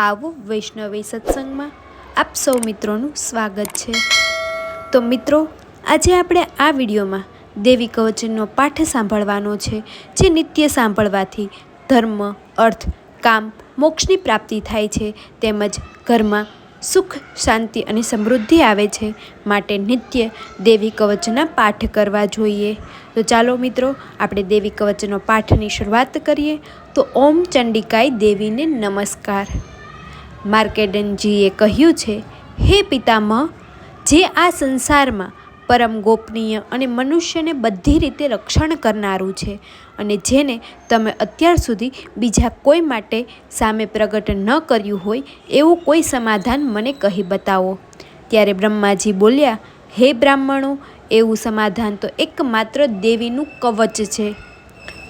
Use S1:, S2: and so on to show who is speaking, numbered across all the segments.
S1: આવો વૈષ્ણવી સત્સંગમાં આપ સૌ મિત્રોનું સ્વાગત છે. તો મિત્રો, આજે આપણે આ વિડીયોમાં દેવી કવચનનો પાઠ સાંભળવાનો છે, જે નિત્ય સાંભળવાથી ધર્મ, અર્થ, કામ, મોક્ષની પ્રાપ્તિ થાય છે, તેમજ ઘરમાં સુખ, શાંતિ અને સમૃદ્ધિ આવે છે માટે નિત્ય દેવી કવચના પાઠ કરવા જોઈએ. તો ચાલો મિત્રો, આપણે દેવી કવચનો પાઠની શરૂઆત કરીએ. તો ઓમ ચંડિકાઈ દેવીને નમસ્કાર. માર્કેડનજીએ કહ્યું છે, હે પિતામહ, જે આ સંસારમાં પરમ ગોપનીય અને મનુષ્યને બધી રીતે રક્ષણ કરનારું છે અને જેને તમે અત્યાર સુધી બીજા કોઈ માટે સામે પ્રગટ ન કર્યું હોય એવું કોઈ સમાધાન મને કહી બતાવો. ત્યારે બ્રહ્માજી બોલ્યા, હે બ્રાહ્મણો, એવું સમાધાન તો એકમાત્ર દેવીનું કવચ છે,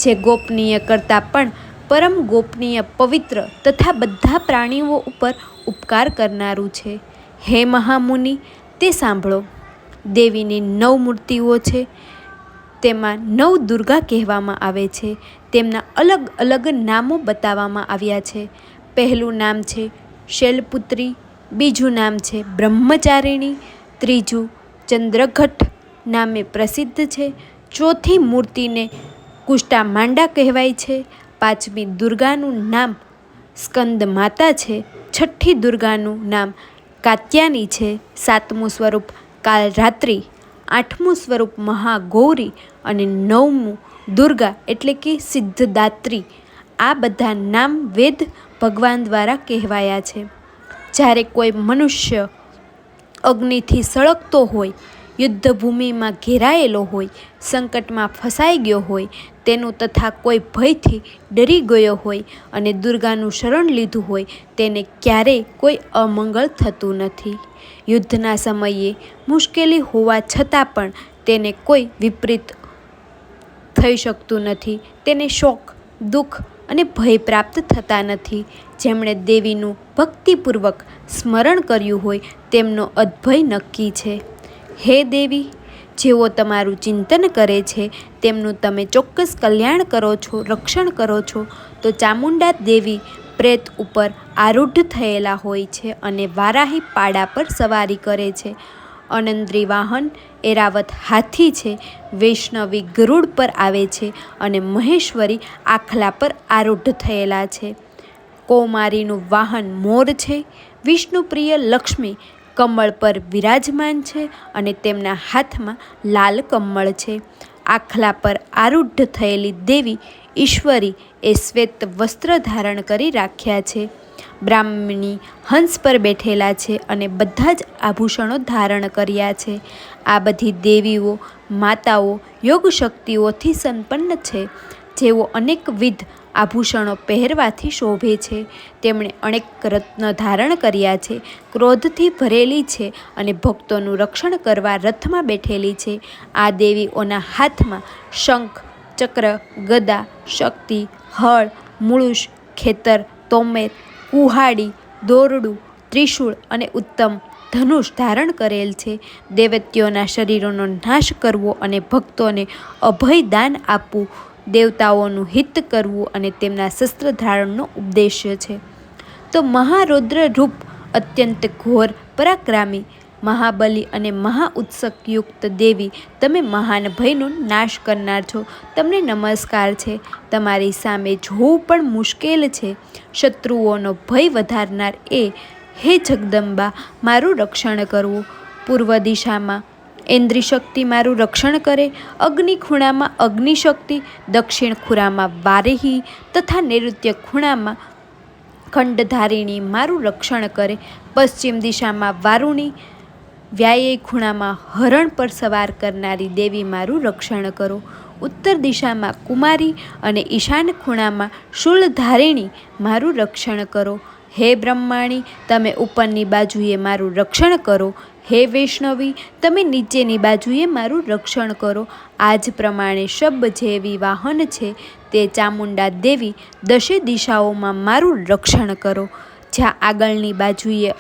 S1: જે ગોપનીય કરતાં પણ પરમ ગોપનીય, પવિત્ર તથા બધા પ્રાણીઓ ઉપર ઉપકાર કરનારું છે. હે મહામુનિ, તે સાંભળો. દેવીની નવ મૂર્તિઓ છે. તેમાં નવ દુર્ગા કહેવામાં આવે છે. તેમના અલગ અલગ નામો બતાવવામાં આવ્યા છે. પહેલું નામ છે શૈલપુત્રી, બીજું નામ છે બ્રહ્મચારિણી, ત્રીજું ચંદ્રઘટ નામે પ્રસિદ્ધ છે. ચોથી મૂર્તિને કુષ્ટા માંડા કહેવાય છે. પાંચમી દુર્ગાનું નામ સ્કંદ માતા છે, છઠ્ઠી દુર્ગાનું નામ કાત્યાની છે, સાતમું સ્વરૂપ કાલરાત્રિ, આઠમું સ્વરૂપ મહાગૌરી અને નવમું દુર્ગા એટલે કે સિદ્ધદાત્રી. આ બધા નામ વેદ ભગવાન દ્વારા કહેવાયા છે. જ્યારે કોઈ મનુષ્ય અગ્નિથી સળગતો હોય, યુદ્ધભૂમિમાં ઘેરાયેલો હોય, સંકટમાં ફસાઈ ગયો હોય તેનું તથા કોઈ ભયથી ડરી ગયો હોય અને દુર્ગાનું શરણ લીધું હોય, તેને ક્યારેય કોઈ અમંગળ થતું નથી. યુદ્ધના સમયે મુશ્કેલી હોવા છતાં પણ તેને કોઈ વિપરીત થઈ શકતું નથી. તેને શોક, દુઃખ અને ભય પ્રાપ્ત થતા નથી. જેમણે દેવીનું ભક્તિપૂર્વક સ્મરણ કર્યું હોય, તેમનો અદ્ભય નક્કી છે. હે દેવી જેઓ તમારું ચિંતન કરે છે, તેમનું તમે ચોક્કસ કલ્યાણ કરો છો, રક્ષણ કરો છો, તો ચામુંડા દેવી પ્રેત ઉપર આરૂઢ થયેલા હોય છે અને વારાહી પાડા પર સવારી કરે છે. અનંદ્રી વાહન એરાવત હાથી છે, વૈષ્ણવી ગરુડ પર આવે છે અને મહેશ્વરી આખલા પર આરૂઢ થયેલા છે. કૌમારીનું વાહન મોર છે, વિષ્ણુપ્રિય લક્ષ્મી કમળ પર વિરાજમાન છે અને તેમના હાથમાં લાલ કમળ છે. આખલા પર આરૂઢ થયેલી દેવી ઈશ્વરી એ શ્વેત વસ્ત્ર ધારણ કરી રાખ્યા છે. બ્રાહ્મણી હંસ પર બેઠેલા છે અને બધા જ આભૂષણો ધારણ કર્યા છે. આ બધી દેવીઓ, માતાઓ યોગ શક્તિઓથી સંપન્ન છે. જેઓ અનેકવિધ આભૂષણો પહેરવાથી શોભે છે. તેમણે અનેક રત્ન ધારણ કર્યા છે. ક્રોધથી ભરેલી છે અને ભક્તોનું રક્ષણ કરવા રથમાં બેઠેલી છે. આ દેવીઓના હાથમાં શંખ, ચક્ર, ગદા, શક્તિ, હળ મૂળુષ ખેતર, તોમેર, કુહાડી, દોરડું, ત્રિશૂળ અને ઉત્તમ ધનુષ ધારણ કરેલ છે. દેવત્યોના શરીરોનો નાશ કરવો અને ભક્તોને અભય દાન આપવું દેવતાઓનું હિત કરવું અને તેમના શસ્ત્ર ધારણનો ઉપદેશ્ય છે. તો મહારુદ્ર રૂપ અત્યંત ઘોર, પરાક્રામી, મહાબલી અને મહા ઉત્સકયુક્ત દેવી તમે મહાન ભયનો નાશ કરનાર છો. તમને નમસ્કાર છે. તમારી સામે જોવું પણ મુશ્કેલ છે. શત્રુઓનો ભય વધારનાર એ. હે જગદંબા, મારું રક્ષણ કરવું. પૂર્વ દિશામાં ઇન્દ્રિ શક્તિ મારું રક્ષણ કરે, અગ્નિ ખૂણામાં અગ્નિશક્તિ, દક્ષિણ ખૂણામાં વારેહી તથા નૈઋત્ય ખૂણામાં ખંડધારિણી મારું રક્ષણ કરે, પશ્ચિમ દિશામાં વારુણી, વ્યાયે ખૂણામાં હરણ પર સવાર કરનારી દેવી મારું રક્ષણ કરો. ઉત્તર દિશામાં કુમારી અને ઈશાન ખૂણામાં શૂળધારિણી મારું રક્ષણ કરો. હે બ્રહ્માણી, તમે ઉપરની બાજુએ મારું રક્ષણ કરો. હે વૈષ્ણવી, તમે નીચેની બાજુએ મારું રક્ષણ કરો. આ જ પ્રમાણે શબ જેવી વાહન છે, તે ચામુંડા દેવી દશે દિશાઓમાં મારું રક્ષણ કરો. જ્યાં આગળની બાજુએ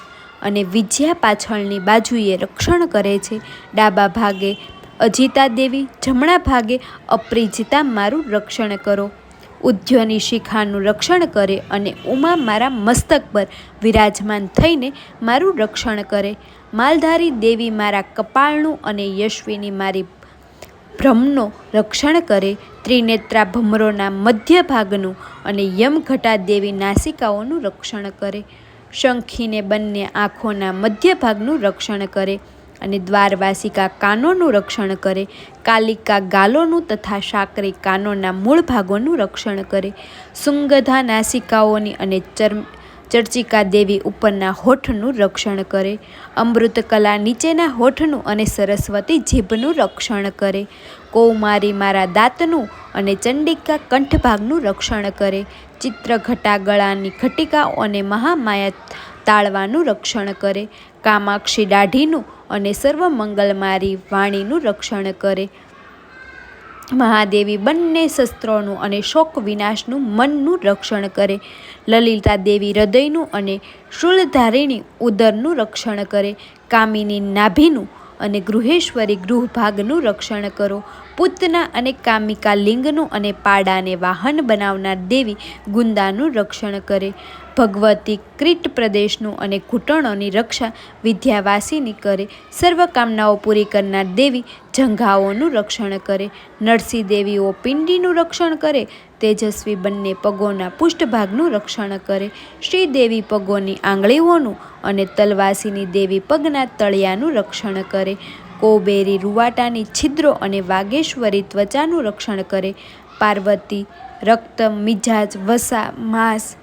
S1: અને વિજયા પાછળની બાજુએ રક્ષણ કરે છે. ડાબા ભાગે અજિતા દેવી, જમણા ભાગે અપરિજિતા મારું રક્ષણ કરો. ઉદ્યોની શિખાનું રક્ષણ કરે અને ઉમા મારા મસ્તક પર વિરાજમાન થઈને મારું રક્ષણ કરે. માલધારી દેવી મારા કપાળનું અને યશ્વીની મારી ભ્રમનો રક્ષણ કરે. ત્રિનેત્રા ભમરોના મધ્ય ભાગનું અને યમઘટા દેવી નાસિકાઓનું રક્ષણ કરે. શંખીને બંને આંખોના મધ્ય ભાગનું રક્ષણ કરે. અને દ્વારવાસિકા કાનોનું રક્ષણ કરે, કાલિકા ગાલોનું તથા શાકરી કાનોના મૂળ ભાગોનું રક્ષણ કરે. સુંગધા નાસિકાઓની અને ચર્મ ચર્ચિકા દેવી ઉપરના હોઠનું રક્ષણ કરે. અમૃતકલા નીચેના હોઠનું અને સરસ્વતી જીભનું રક્ષણ કરે. કૌમારી મારા દાંતનું અને ચંડિકા કંઠભાગનું રક્ષણ કરે. ચિત્રઘટા ગળાની ઘટિકાઓ અને મહામાયા તાળવાનું રક્ષણ કરે. કામાક્ષી દાઢીનું અને સર્વમંગલમારી વાણીનું રક્ષણ કરે. મહાદેવી બંને શસ્ત્રોનું અને શોક વિનાશનું મનનું રક્ષણ કરે. લલિતા દેવી હૃદયનું અને શૂળધારીણી ઉદરનું રક્ષણ કરે. કામિની નાભીનું અને ગૃહેશ્વરી ગૃહભાગનું રક્ષણ કરો. પુતના અને કામિકા લિંગનું અને પાડાને વાહન બનાવનાર દેવી ગુંદાનું રક્ષણ કરે. ભગવતી ક્રીટ પ્રદેશનું અને ઘૂંટણોની રક્ષા વિદ્યાવાસીની કરે. સર્વ કામનાઓ પૂરી કરનાર દેવી જંઘાઓનું રક્ષણ કરે. નરસિંહ દેવીઓ પિંડીનું રક્ષણ કરે. તેજસ્વી બંને પગોના પૃષ્ઠભાગનું રક્ષણ કરે. શ્રીદેવી પગોની આંગળીઓનું અને તલવાસીની દેવી પગના તળિયાનું રક્ષણ કરે. કોબેરી રૂવાટાની છિદ્રો અને વાગેશ્વરી ત્વચાનું રક્ષણ કરે. પાર્વતી, રક્ત, મિજાજ, વસા, માંસ,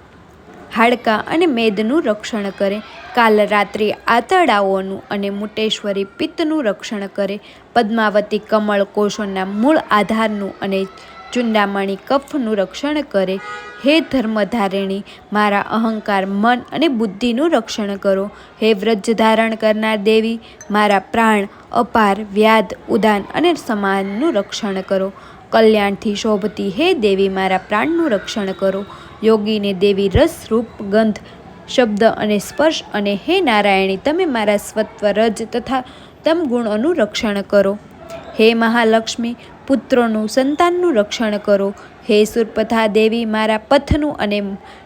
S1: હાડકાં અને મેદનું રક્ષણ કરે. કાલ રાત્રિ આંતરડાઓનું અને મુટેશ્વરી પિત્તનું રક્ષણ કરે. પદ્માવતી કમળ કોષોના મૂળ આધારનું અને ચુંડામણી કફનું રક્ષણ કરે. હે ધર્મધારિણી, મારા અહંકાર, મન અને બુદ્ધિનું રક્ષણ કરો. હે વ્રજ ધારણ કરનાર દેવી, મારા પ્રાણ અપાર, વ્યાધ, ઉદાન અને સમાનનું રક્ષણ કરો. કલ્યાણથી શોભતી હે દેવી, મારા પ્રાણનું રક્ષણ કરો. યોગીને દેવી રસ, રૂપ, ગંધ, શબ્દ અને સ્પર્શ અને હે નારાયણી, તમે મારા સ્વત્વ, રજ તથા તમ ગુણોનું રક્ષણ કરો. હે મહાલક્ષ્મી પુત્રોનું સંતાનનું રક્ષણ કરો. હે સુરપથા દેવી, મારા પથનું અને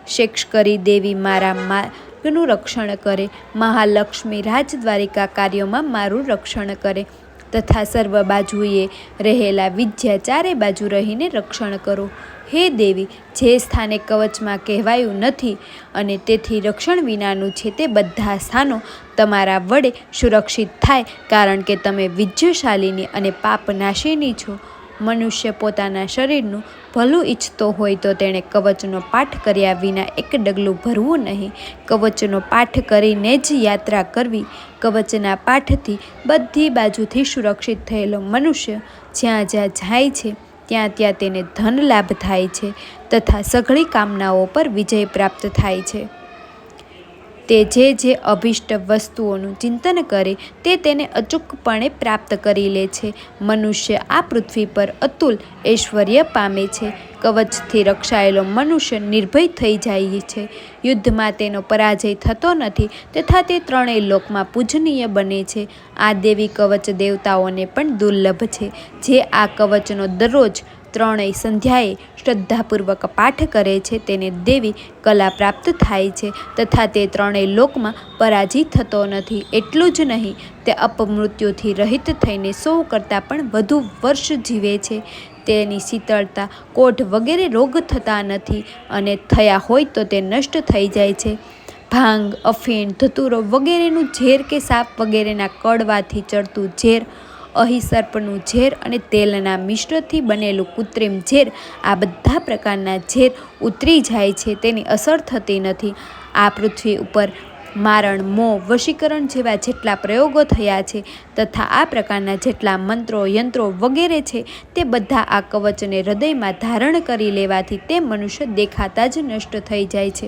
S1: શેક્ષકરી દેવી મારા માર્ગનું રક્ષણ કરે. મહાલક્ષ્મી રાજદ્વારિકા કાર્યોમાં મારું રક્ષણ કરે. તથા સર્વ બાજુએ રહેલા વિદ્યા ચારે બાજુ રહીને રક્ષણ કરો. હે દેવી, જે સ્થાને કવચમાં કહેવાયું નથી અને તેથી રક્ષણ વિનાનું છે તે બધા સ્થાનો તમારા વડે સુરક્ષિત થાય, કારણ કે તમે વિજયશાલીની અને પાપનાશીની છો. મનુષ્ય પોતાના શરીરનું ભલું ઈચ્છતો હોય તો તેણે કવચનો પાઠ કર્યા વિના એક ડગલું ભરવું નહીં. કવચનો પાઠ કરીને જ યાત્રા કરવી. કવચના પાઠથી બધી બાજુથી સુરક્ષિત થયેલો મનુષ્ય જ્યાં જ્યાં જાય છે, ત્યાં ત્યાં તેને ધન લાભ થાય છે તથા સઘળી કામનાઓ પર વિજય પ્રાપ્ત થાય છે. તે જે જે અભિષ્ટ વસ્તુઓનું ચિંતન કરે તે તેને અચૂકપણે પ્રાપ્ત કરી લે છે. મનુષ્ય આ પૃથ્વી પર અતુલ ઐશ્વર્ય પામે છે. કવચથી રક્ષાયેલો મનુષ્ય નિર્ભય થઈ જાય છે. યુદ્ધમાં તેનો પરાજય થતો નથી, તથા તે ત્રણેય લોકમાં પૂજનીય બને છે. આ દેવી કવચ દેવતાઓને પણ દુર્લભ છે. જે આ કવચનો દરરોજ ત્રણેય સંધ્યાએ શ્રદ્ધાપૂર્વક પાઠ કરે છે, તેને દેવી કલા પ્રાપ્ત થાય છે તથા તે ત્રણેય લોકમાં પરાજિત થતો નથી. એટલું જ નહીં, તે અપમૃત્યુથી રહિત થઈને સૌ કરતાં પણ વધુ વર્ષ જીવે છે. તેની શીતળતા, કોઢ વગેરે રોગ થતા નથી અને થયા હોય તો તે નષ્ટ થઈ જાય છે. ભાંગ, અફીણ, ધતુરો વગેરેનું ઝેર કે સાપ વગેરેના કડવાથી ચડતું ઝેર અહિસર્પનું ઝેર અને તેલના મિશ્રથી બનેલું કૃત્રિમ ઝેર આ બધા પ્રકારના ઝેર ઉતરી જાય છે, તેની અસર થતી નથી. આ પૃથ્વી ઉપર મારણ, મોં, વશીકરણ જેવા જેટલા પ્રયોગો થયા છે તથા આ પ્રકારના જેટલા મંત્રો, યંત્રો વગેરે છે તે બધા આ કવચને હૃદયમાં ધારણ કરી લેવાથી તે મનુષ્ય દેખાતા જ નષ્ટ થઈ જાય છે.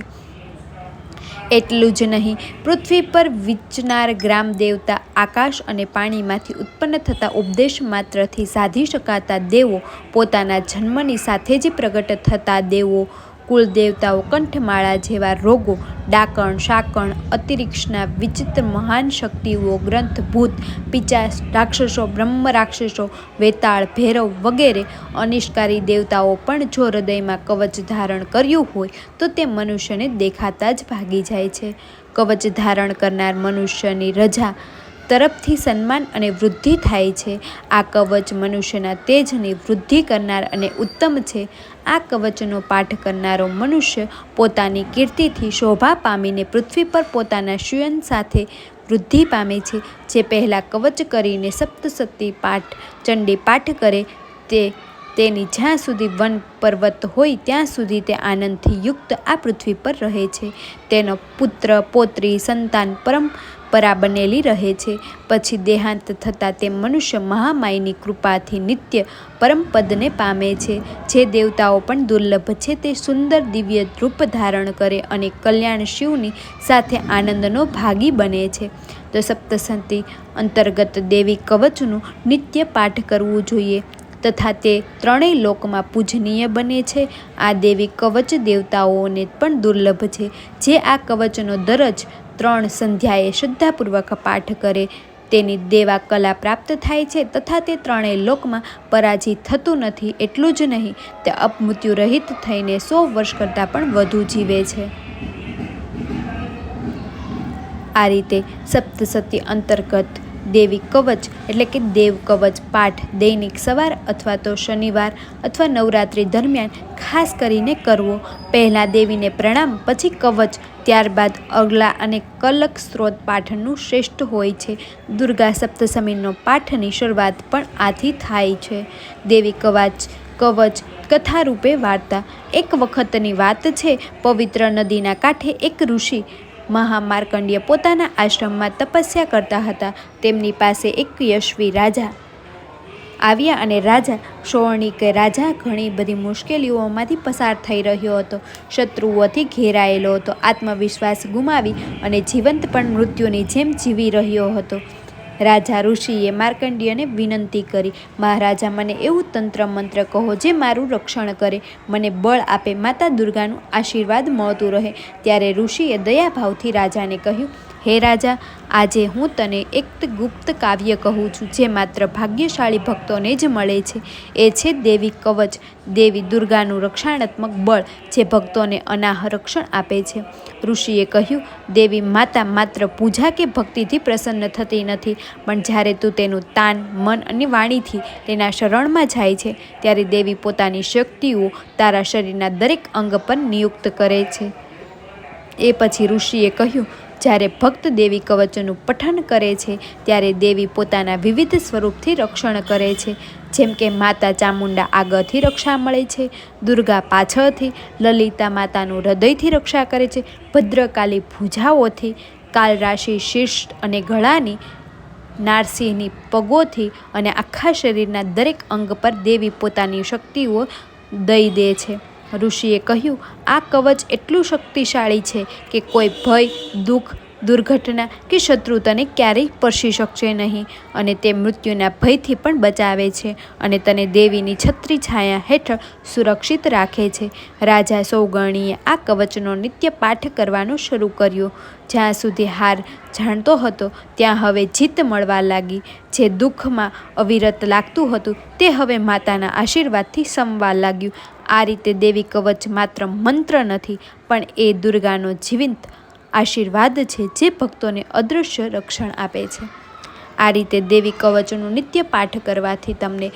S1: એટલું જ નહીં. પૃથ્વી પર વિચનાર ગ્રામ દેવતા આકાશ અને પાણીમાંથી ઉત્પન્ન થતા ઉપદેશ માત્રથી સાધી શકાતા દેવો પોતાના જન્મની સાથે જ પ્રગટ થતા દેવો કુલદેવતાઓ કંઠમાળા જેવા રોગો, ડાકણ, શાકણ અતિરિક્ષના વિચિત્ર મહાન શક્તિઓ ગ્રંથ ભૂત પિચાસ રાક્ષસો, બ્રહ્મ રાક્ષસો, વેતાળ, ભૈરવ વગેરે અનિષ્કારી દેવતાઓ પણ જો હૃદયમાં કવચ ધારણ કર્યું હોય, તો તે મનુષ્યને દેખાતા જ ભાગી જાય છે. કવચ ધારણ કરનાર મનુષ્યની રજા તરફથી સન્માન અને વૃદ્ધિ થાય છે. આ કવચ મનુષ્યના તેજની વૃદ્ધિ કરનાર અને ઉત્તમ છે. આ કવચનો પાઠ કરનારો મનુષ્ય પોતાની કીર્તિથી શોભા પામીને પૃથ્વી પર પોતાના શયન સાથે વૃદ્ધિ પામે છે. જે પહેલાં કવચ કરીને સપ્તસતી પાઠ ચંડી પાઠ કરે, તે તેની જ્યાં સુધી વન પર્વત હોય ત્યાં સુધી તે આનંદથી યુક્ત આ પૃથ્વી પર રહે છે. તેનો પુત્ર, પોત્રી, સંતાન પરંપરા બનેલી રહે છે. પછી દેહાંત થતાં તે મનુષ્ય મહામાયની કૃપાથી નિત્ય પરમપદને પામે છે. જે દેવતાઓ પણ દુર્લભ છે તે સુંદર દિવ્ય રૂપ ધારણ કરે અને કલ્યાણ શિવની સાથે આનંદનો ભાગી બને છે. તો સપ્તસંતી અંતર્ગત દેવી કવચનું નિત્ય પાઠ કરવું જોઈએ તથા તે ત્રણેય લોકમાં પૂજનીય બને છે. આ દેવી કવચ દેવતાઓને પણ દુર્લભ છે. જે આ કવચનો દરજ ત્રણ સંધ્યાએ શ્રદ્ધાપૂર્વક પાઠ કરે. તેની દેવા કલા પ્રાપ્ત થાય છે તથા તે ત્રણેય લોકમાં પરાજિત થતું નથી એટલું જ નહીં, તે અપમૃત્યુ રહિત થઈને સો વર્ષ કરતાં પણ વધુ જીવે છે. આ રીતે સપ્તસતી અંતર્ગત દેવી કવચ એટલે કે દેવ કવચ પાઠ દૈનિક સવાર અથવા તો શનિવાર અથવા નવરાત્રિ દરમિયાન ખાસ કરીને કરવો. પહેલાં દેવીને પ્રણામ, પછી કવચ ત્યારબાદ અગલા અને કલક સ્ત્રોત પાઠનું શ્રેષ્ઠ હોય છે. દુર્ગા સપ્તસમીનો પાઠની શરૂઆત પણ આથી થાય છે. દેવી કવાચ, કવચ કથારૂપે વાર્તા. એક વખતની વાત છે, પવિત્ર નદીના કાંઠે એક ઋષિ મહામાર્કંડ્ય પોતાના આશ્રમમાં તપસ્યા કરતા હતા. તેમની પાસે એક યશવી રાજા આવ્યા અને રાજા શોર્ણિકે રાજા ઘણી બધી મુશ્કેલીઓમાંથી પસાર થઈ રહ્યો હતો. શત્રુઓથી ઘેરાયેલો હતો, આત્મવિશ્વાસ ગુમાવી અને જીવંત પણ મૃત્યુની જેમ જીવી રહ્યો હતો. રાજા ઋષિએ માર્કંડીયને વિનંતી કરી, મહારાજા, મને એવું તંત્ર મંત્ર કહો જે મારું રક્ષણ કરે. મને બળ આપે, માતા દુર્ગાનું આશીર્વાદ મળતું રહે. ત્યારે ઋષિએ દયાભાવથી રાજાને કહ્યું હે રાજા, આજે હું તને એક ગુપ્ત કાવ્ય કહું છું, જે માત્ર ભાગ્યશાળી ભક્તોને જ મળે છે. એ છે દેવી કવચ. દેવી દુર્ગાનું રક્ષણાત્મક બળ, જે ભક્તોને અનાહ રક્ષણ આપે છે. ઋષિએ કહ્યું, દેવી માતા માત્ર પૂજા કે ભક્તિથી પ્રસન્ન થતી નથી, પણ જ્યારે તું તેનું તાન, મન અને વાણીથી તેના શરણમાં જાય છે, ત્યારે દેવી પોતાની શક્તિઓ તારા શરીરના દરેક અંગ પર નિયુક્ત કરે છે. એ પછી ઋષિએ કહ્યું જ્યારે ભક્ત દેવી કવચનું પઠન કરે છે, ત્યારે દેવી પોતાના વિવિધ સ્વરૂપથી રક્ષણ કરે છે. જેમ કે માતા ચામુંડા આગળથી રક્ષા મળે છે, દુર્ગા પાછળથી, લલિતા માતાનું હૃદયથી રક્ષા કરે છે, ભદ્રકાલી ભૂજાઓથી કાલરાશિ શીર્ષ અને ગળાની, નારસિંહની પગોથી અને આખા શરીરના દરેક અંગ પર દેવી પોતાની શક્તિઓ દઈ દે છે. ઋષિએ કહ્યું, આ કવચ એટલું શક્તિશાળી છે કે કોઈ ભય, દુઃખ, દુર્ઘટના કે શત્રુ તને ક્યારેય પરસી શકશે નહીં અને તે મૃત્યુના ભયથી પણ બચાવે છે અને તને દેવીની છત્રી છાયા હેઠળ સુરક્ષિત રાખે છે. રાજા સૌગણીએ આ કવચનો નિત્ય પાઠ કરવાનું શરૂ કર્યું. જ્યાં સુધી હાર જાણતો હતો, ત્યાં હવે જીત મળવા લાગી. જે દુઃખમાં અવિરત લાગતું હતું, તે હવે માતાના આશીર્વાદથી સમવા લાગ્યું. આ રીતે દેવી કવચ માત્ર મંત્ર નથી, પણ એ દુર્ગાનો જીવંત આશીર્વાદ છે જે ભક્તોને અદૃશ્ય રક્ષણ આપે છે. આ રીતે દેવી કવચનું નિત્ય પાઠ કરવાથી તમને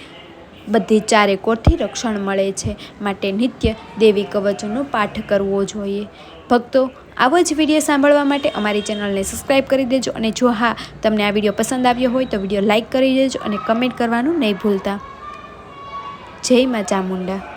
S1: બધી ચારે કોરથી રક્ષણ મળે છે માટે નિત્ય દેવી કવચનો પાઠ કરવો જોઈએ. ભક્તો, આવો જ વીડિયો સાંભળવા માટે અમારી ચેનલને સબસ્ક્રાઈબ કરી દેજો અને જો હા તમને આ વીડિયો પસંદ આવ્યો હોય તો વીડિયો લાઇક કરી દેજો અને કમેન્ટ કરવાનું નહીં ભૂલતા. જય મા ચામુંડા.